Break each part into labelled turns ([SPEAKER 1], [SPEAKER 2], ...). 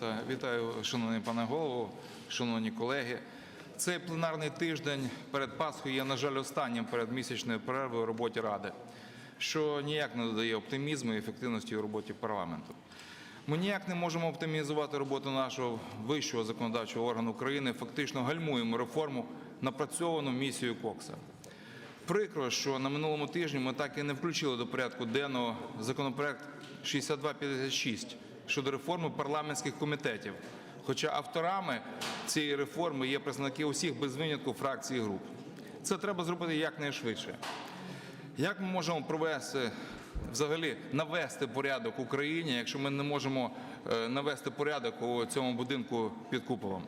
[SPEAKER 1] Та Вітаю, шановний пане голово, шановні колеги. Цей пленарний тиждень перед Пасхою є, на жаль, останнім перед місячною перервою у роботі Ради, що ніяк не додає оптимізму і ефективності у роботі парламенту. Ми ніяк не можемо оптимізувати роботу нашого вищого законодавчого органу України, фактично гальмуємо реформу, напрацьовану місією Кокса. Прикро, що на минулому тижні ми так і не включили до порядку денного законопроект 6256 щодо реформи парламентських комітетів. Хоча авторами цієї реформи є представники усіх без винятку фракцій і груп. Це треба зробити якнайшвидше. Як ми можемо провести, взагалі навести порядок в Україні, якщо ми не можемо е, навести порядок у цьому будинку під куполом?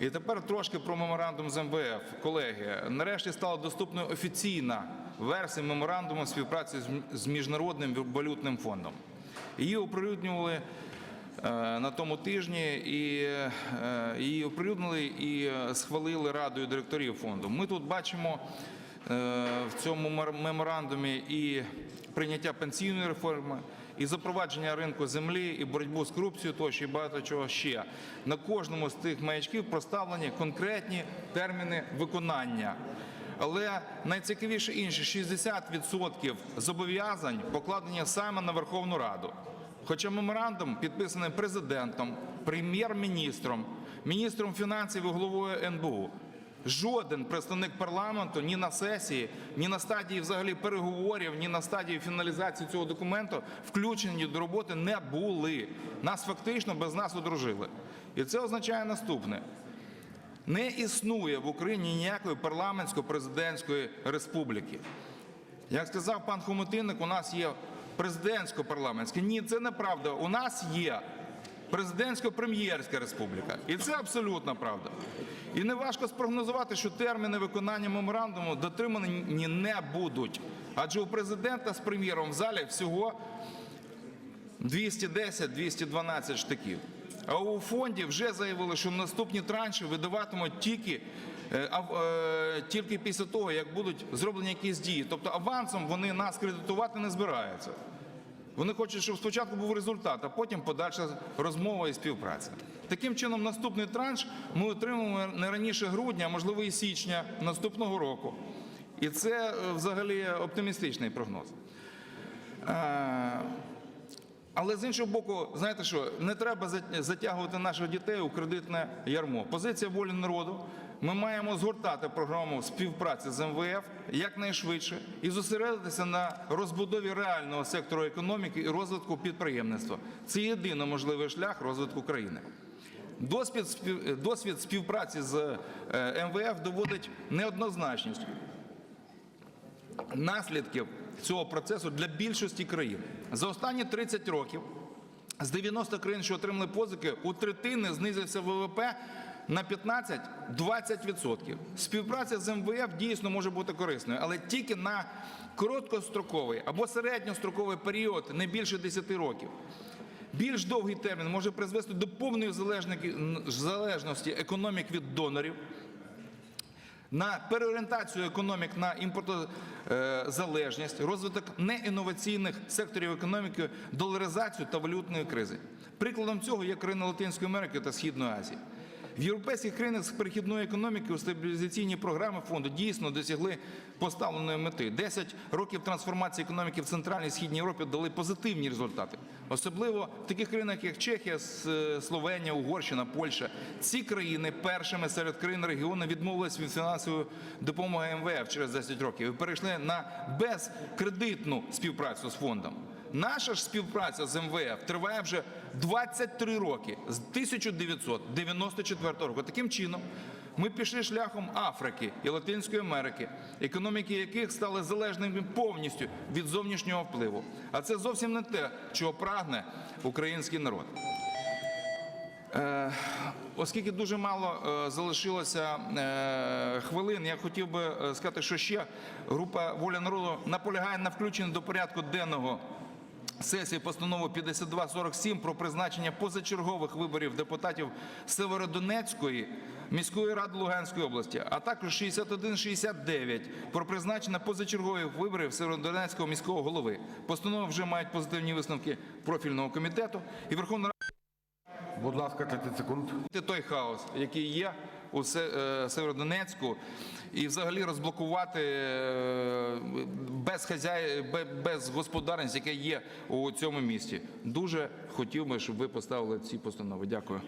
[SPEAKER 1] І тепер трошки про меморандум з МВФ. Колеги, нарешті стала доступною офіційна версія меморандуму співпраці з Міжнародним валютним фондом. Її оприлюднювали е, на тому тижні і е, її оприлюднили і е, схвалили радою директорів фонду. Ми тут бачимо в цьому меморандумі і прийняття пенсійної реформи, і запровадження ринку землі, і боротьбу з корупцією, тощо і багато чого ще. На кожному з тих маячків проставлені конкретні терміни виконання. Але найцікавіше інше 60% зобов'язань покладені саме на Верховну Раду. Хоча меморандум підписаний президентом, прем'єр-міністром, міністром фінансів і головою НБУ. Жоден представник парламенту ні на сесії, ні на стадії взагалі переговорів, ні на стадії фіналізації цього документу включені до роботи не були. Нас фактично без нас одружили. І це означає наступне: не існує в Україні ніякої парламентсько-президентської республіки. Як сказав пан Хомутинник, у нас є президентсько-парламентське. Ні, це неправда. У нас є президентсько-прем'єрська республіка. І це абсолютна правда. І не важко спрогнозувати, що терміни виконання меморандуму дотримані не будуть. Адже у президента з прем'єром в залі всього 210-212 штиків. А у фонді вже заявили, що наступні транші видаватимуть тільки, е, е, тільки після того, як будуть зроблені якісь дії. Тобто авансом вони нас кредитувати не збираються. Вони хочуть, щоб спочатку був результат, а потім подальша розмова і співпраця. Таким чином, наступний транш ми отримаємо не раніше грудня, а можливо і січня наступного року. І це е, взагалі оптимістичний прогноз. Але з іншого боку, знаєте що, не треба затягувати наших дітей у кредитне ярмо. Позиція волі народу. Ми маємо згортати програму співпраці з МВФ якнайшвидше і зосередитися на розбудові реального сектору економіки і розвитку підприємництва. Це єдино можливий шлях розвитку країни. Досвід, досвід співпраці з е, МВФ доводить неоднозначність наслідків цього процесу для більшості країн. За останні 30 років з 90 країн, що отримали позики, у третини знизився ВВП на 15-20%. Співпраця з МВФ дійсно може бути корисною, але тільки на короткостроковий або середньостроковий період, не більше 10 років. Більш довгий термін може призвести до повної залежності економік від донорів, на переорієнтацію економік на імпортозалежність, розвиток неінноваційних секторів економіки, доларизацію та валютної кризи. Прикладом цього є країни Латинської Америки та Східної Азії. В європейських країнах з перехідної економіки у стабілізаційні програми фонду дійсно досягли поставленої мети. 10 років трансформації економіки в Центральній і Східній Європі дали позитивні результати. Особливо в таких країнах, як Чехія, Словенія, Угорщина, Польща. Ці країни першими серед країн регіону відмовились від фінансової допомоги МВФ через 10 rokів і перейшли на безкредитну співпрацю з фондом. Наша ж співпраця з МВФ триває вже 23 роки з 1994 року. Таким чином, ми пішли шляхом Африки і Латинської Америки, економіки яких стали залежними повністю від зовнішнього впливу. А це зовсім не те, чого прагне український народ. Е, Оскільки дуже мало е, залишилося е, хвилин, я хотів би сказати, що ще група воля народу наполягає на включенні до порядку денного сесії постанови 5247 про призначення позачергових виборів депутатів Северодонецької міської ради Луганської області, а також 6169 про призначення позачергових виборів Северодонецького міського голови. Постанови вже мають позитивні висновки профільного комітету і Верховна Рада.
[SPEAKER 2] Будь ласка, 30 секунд.
[SPEAKER 1] той хаос, який є у е, Северодонецьку, і взагалі розблокувати е, без хазяїв, без господарність, яке є у цьому місті. Дуже хотів би, щоб ви поставили ці постанови. Дякую.